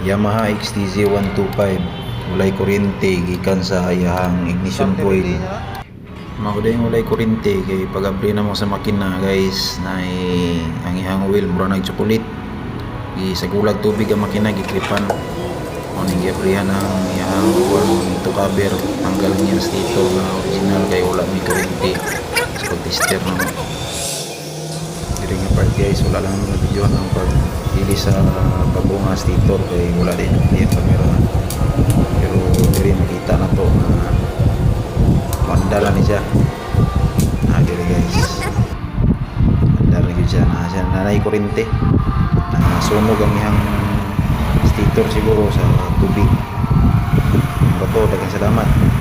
Yamaha XTZ 125 walay kuryente gikan sa iyahang ignition coil. Mahuday yung walay kuryente kay pag abri na mo sa makina guys na ang ihang wheel mura nag chocolate. Gi sa gulag tubig ang makina giklipan o ning giabrihan ang ihang kuwan ito cover tanggal niya stator na original kay wala may kuryente. Sa pag-tester na mo diri nga part guys. Wala lang na video ang pagpili sa pabunga stator kay wala din yung camera pero diri makita na to. Na mandala ni siya. Ah guys. Mandala ni siya. Na siya. Nanay kurente na sunog ang ihang stator siguro sa tubig. Bato, dagang salamat